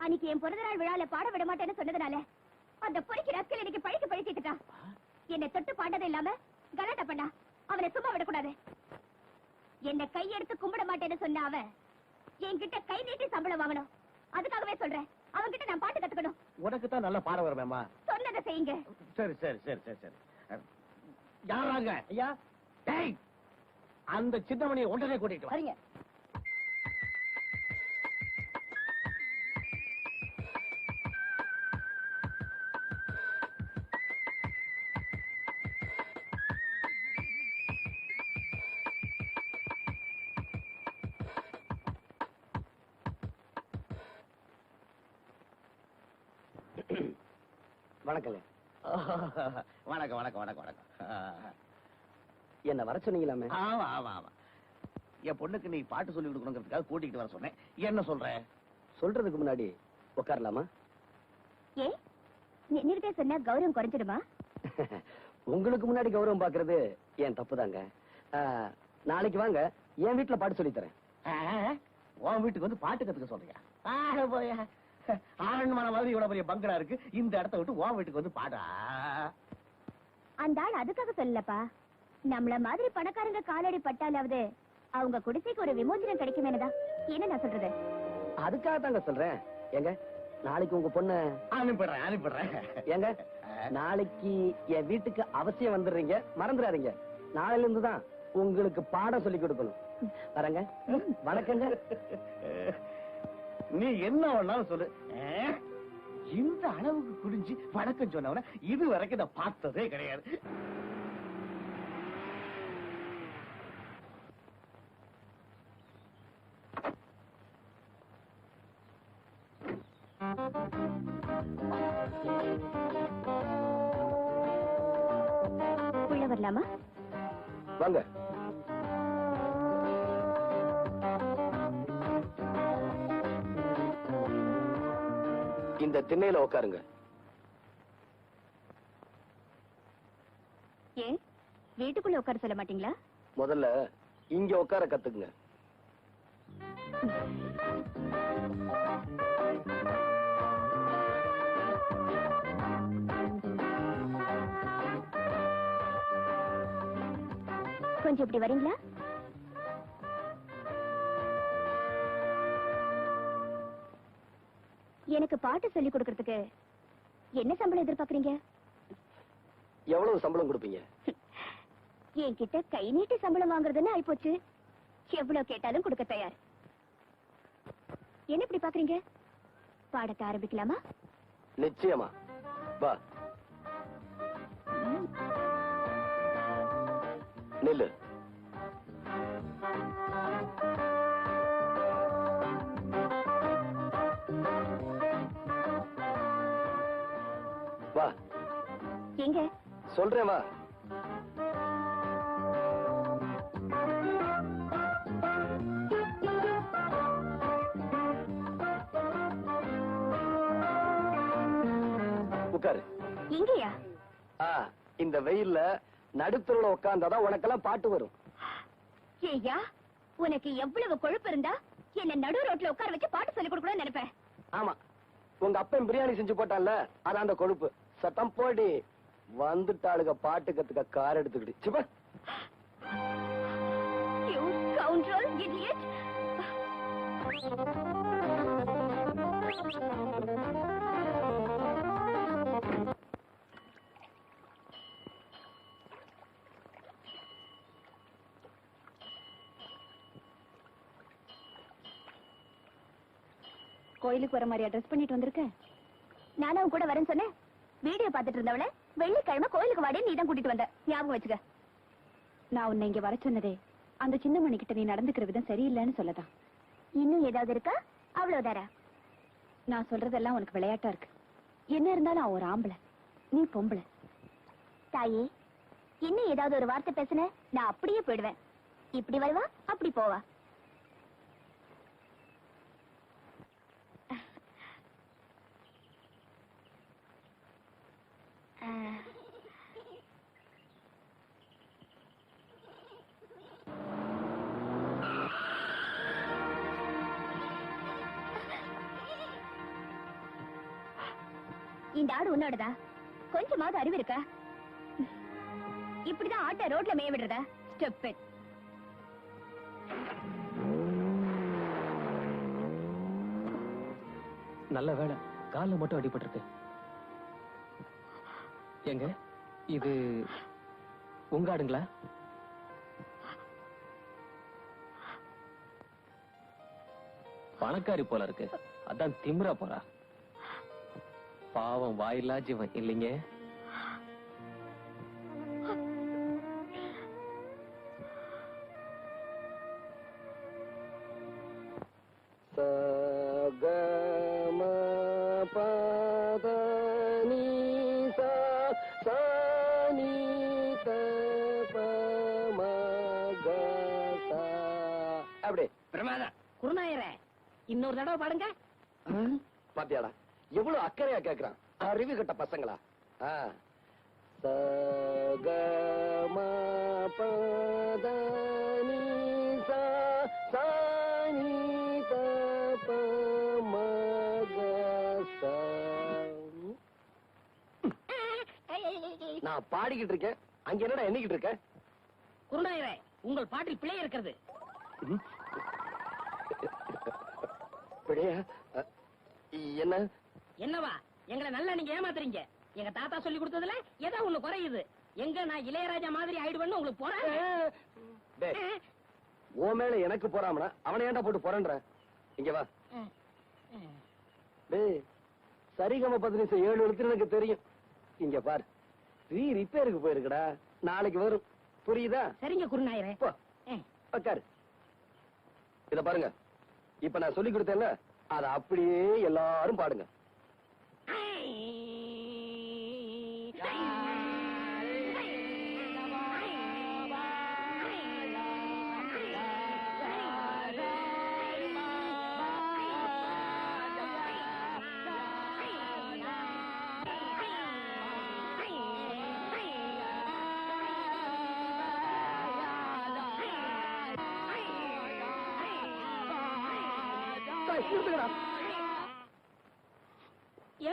அன்னைக்கு என் பிறந்த நாள் விழால பாட விட மாட்டேன்னு சொன்னதுனால அந்த பொறிக்கிற அக்கல் இன்னைக்கு பழிக்கு பழிச்சிட்டான் என்னை தொட்டு பாண்டது இல்லாம கலாட்டா பண்ணா. அவனை சும்மா விடக்கூடாது. என்ன கையெடுத்து கும்பிட மாட்டேன்னு சொன்ன அவன் என்கிட்ட கை நீட்டி சம்பளம் வாங்கணும். அதுக்காகவே சொல்றேன். அவன்கிட்ட நான் பாட்டு கத்துக்கணும். உனக்கு தான் நல்லா பாட வருமேம்மா சொன்னதை செய்யுங்க. சரி சரி சரி சரி சரி. யாராங்க ஐயா? டேய்! அந்த சின்னமணியை உடனே கூட்டிட்டு வா. வணக்கங்க வணக்கம் வணக்கம் வணக்கம் வணக்கம். என்ன வர சொன்னீங்களாமே? ஆமா ஆமா ஆமா. என் பொண்ணுக்கு நீ பாட்டு சொல்லி கொடுக்கணுங்கிறதுக்காக கூட்டிட்டு வர சொன்னேன். என்ன சொல்ற? சொல்றதுக்கு முன்னாடி உட்காரலாமா ஏ நின்னுகிட்டே சொன்னா கௌரவம் குறைஞ்சிடுமா? உங்களுக்கு முன்னாடி கௌரவம் பாக்குறது என் தப்புதாங்க? ஆ, நாளைக்கு வாங்க என் வீட்டுல பாட்டு சொல்லித் தரேன். உன் வீட்டுக்கு வந்து பாட்டு கத்துக்க சொல்றியா? போயா. ஆரண்மான மாதிரி இவ்வளவு பெரிய பங்களா இருக்கு. இந்த இடத்த விட்டு உன் வீட்டுக்கு வந்து பாடா அந்த ஆள் அதுக்காக சொல்லலப்பா. நம்மள மாதிரி பணக்காரங்க காலடி பட்டாலாவது அவங்க குடிசைக்கு ஒரு விமோசனம் கிடைக்குமேனுதான் என்ன நான் சொல்றது? அதுக்காக தாங்க சொல்றேன். ஏங்க நாளைக்கு உங்க பொண்ணு அனுப்பிடுறேன் அனுப்பிடுறேன். ஏங்க நாளைக்கு என் வீட்டுக்கு அவசியம் வந்துடுறீங்க. மறந்துடாதீங்க. நாளையில இருந்து தான் உங்களுக்கு பாடம் சொல்லி கொடுக்கணும். வரேங்க. வணக்கங்க. நீ என்ன வேணாலும் சொல்லு? இந்த அளவுக்கு குடிஞ்சு வணக்கம் சொன்னவன இது வரைக்கும் நான் பார்த்ததே கிடையாது. உள்ள வரலாமா? வாங்க. இந்த திண்ணையில உட்காருங்க ஏன்? வீட்டுக்குள்ள உட்கார சொல்ல மாட்டீங்களா? முதல்ல இங்க உட்கார கத்துக்குங்க. கொஞ்சம் இப்படி வரீங்களா? எனக்கு பாட்டு சொல்லி கொடுக்கறதுக்கு என்ன சம்பளம் எதிர்பார்க்கறீங்க? எவ்வளவு சம்பளம் கொடுப்பீங்க? என்கிட்ட கை நீட்டி சம்பளம் வாங்குறதுன்னு ஆயிப்போச்சு. எவ்வளவு கேட்டாலும் கொடுக்க தயார். என்ன இப்படி பாக்குறீங்க? பாடத்தை ஆரம்பிக்கலாமா? நிச்சயமா. வா. நில்லு. எங்க சொல்றேன் வா. உட்காரு. எங்கயா ஆ, இந்த வெயில்ல நடுத்தருல உட்கார்ந்தாதான் உனக்கெல்லாம் பாட்டு வரும். ஏய்யா உனக்கு எவ்வளவு கொழுப்பு இருந்தா என்ன நடு ரோட்ல உட்கார வச்சு பாட்டு சொல்லி கொடுக்கணும்னு நினைப்பேன். ஆமா. உங்க அப்பன் பிரியாணி செஞ்சு போட்டான்ல அது அந்த கொழுப்பு. சத்தம் போடி. வந்துட்டாளுக பாட்டு கத்துக்க கார் எடுத்துக்கிட்டு. சிப்ப You scoundrel, idiot! கோயிலுக்கு வர மாதிரியா ட்ரெஸ் பண்ணிட்டு வந்திருக்க? நானும் கூட வரேன்னு சொன்னேன். வீடியோ பார்த்துட்டு இருந்தவள? வெள்ளிக்கிழமை கோயிலுக்கு வாடி நீ தான் கூட்டிட்டு வந்த. ஞாபகம் வச்சுக்க. நான் உன்னை இங்க வர சொன்னதே அந்த சின்ன மணிக்கிட்ட நீ நடந்துக்கிற விதம் சரியில்லைன்னு சொல்லதான். இன்னும் ஏதாவது இருக்கா? அவ்வளவுதாரா? நான் சொல்றதெல்லாம் உனக்கு விளையாட்டா இருக்கு. என்ன இருந்தாலும் அவன் ஒரு ஆம்பளை. நீ பொம்பளை. தாயே இன்னும் ஏதாவது ஒரு வார்த்தை பேசுன? நான் அப்படியே போயிடுவேன். இப்படி வருவா அப்படி போவா. இந்த ஆடு உன்னோடதா? கொஞ்சமாவது அறிவு இருக்கா? இப்படிதான் ஆட்டை ரோட்ல மேய விடுறதா? ஸ்டெப் நல்ல வேலை கால மட்டும் அடிபட்டிருக்கு. எங்க? இது உங்க ஆடுங்களா? பணக்காரி போல இருக்கு. அதான் திமிரா போறா. பாவம் வாயில்லா ஜீவன் இல்லைங்க. அப்படி பிரமாதம். குருநாயரே இன்னொரு தடவை பாடுங்க. பாத்தியாடா. எவ்வளவு அக்கறையா கேக்குறான்? அறிவு கட்ட பசங்களா. சகம பத நீ சா சா நீ த ப ம க சா. நான் பாடிக்கிட்டு இருக்கேன். அங்க என்னடா எண்ணிக்கிட்டு இருக்க? குருநாயரே உங்கள் பாட்டில் பிழை இருக்கிறது. அ, என்ன? என்னவா? எங்களை நல்லா நீங்க ஏமாத்துறீங்க. எங்க தாத்தா சொல்லி கொடுத்ததுல ஏதோ ஒண்ணு குறையுது. எங்க நான் இளையராஜா மாதிரி ஆயிடுவேன்னு உங்களுக்கு போறேன் உன் மேல எனக்கு போறாமனா? அவனை ஏன்டா போட்டு போறேன்ற? இங்க வா. டேய் சரிகம பதினஞ்சு ஏழு எழுத்து எனக்கு தெரியும். இங்க பாரு. ரீ ரிப்பேருக்கு போயிருக்குடா. நாளைக்கு வரும். புரியுதா? சரிங்க குருநாயரே. போ. உட்காரு இத பாருங்க. இப்ப நான் சொல்லி கொடுத்தேன்ல அத அப்படியே எல்லாரும் பாடுங்க. டேய், நிறுத்துங்கடா.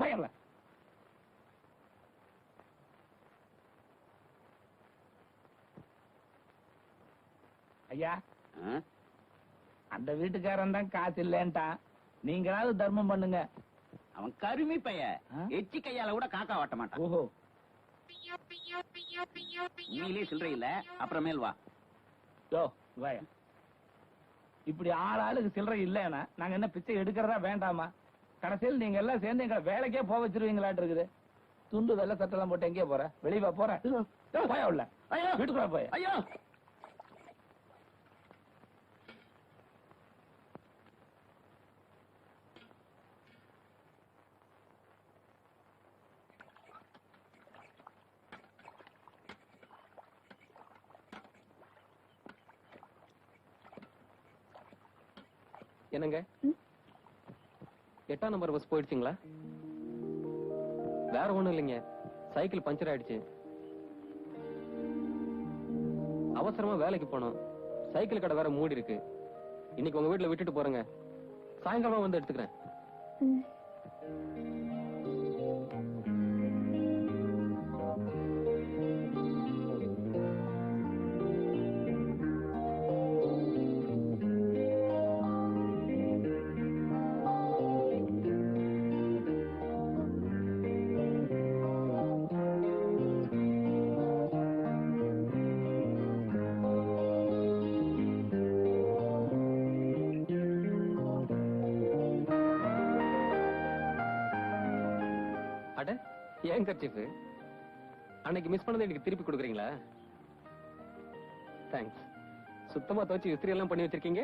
பயர்ல ஐயா அந்த வீட்டுக்காரன் தான் காசு இல்லேன்ட்டான் நீங்களாவது தர்மம் பண்ணுங்க. அவன் கருமி பைய? எச்சி கையால கூட காக்கா வாட்ட மாட்டான். ஓஹோ. நீலே சில்லறை இல்ல அப்புறமேல் வா. யோ வாயா இப்படி ஆள் ஆளுக்கு சில்லறை இல்லைன்னா நாங்க என்ன பிச்சை எடுக்கிறதா வேண்டாமா? கடைசியில் நீங்க எல்லாம் சேர்ந்து எங்களை வேலைக்கே போக வச்சிருவீங்களாட்டு இருக்குது. துண்டு வெள்ளை சட்டெல்லாம் போட்டு எங்கேயே போற வெளியே போற போயா உள்ள. ஐயோ. வீட்டுக்குள்ள போய். ஐயோ. என்னங்க? எட்டாம் நம்பர் பஸ் போயிடுச்சுங்களா? வேற ஒண்ணும் இல்லைங்க. சைக்கிள் பஞ்சர் ஆயிடுச்சு. அவசரமா வேலைக்கு போனோம் சைக்கிள் கடை வேற மூடி இருக்கு. இன்னைக்கு உங்க வீட்டுல விட்டுட்டு போறேங்க. சாயங்காலமா வந்து எடுத்துக்கிறேன். ஏன் கர்ச்சிஃப் அன்னைக்கு மிஸ் பண்ணதை எனக்கு திருப்பி கொடுக்குறீங்களா? தேங்க்ஸ் சுத்தமா துவச்சு இஸ்திரி எல்லாம் பண்ணி வச்சிருக்கீங்க?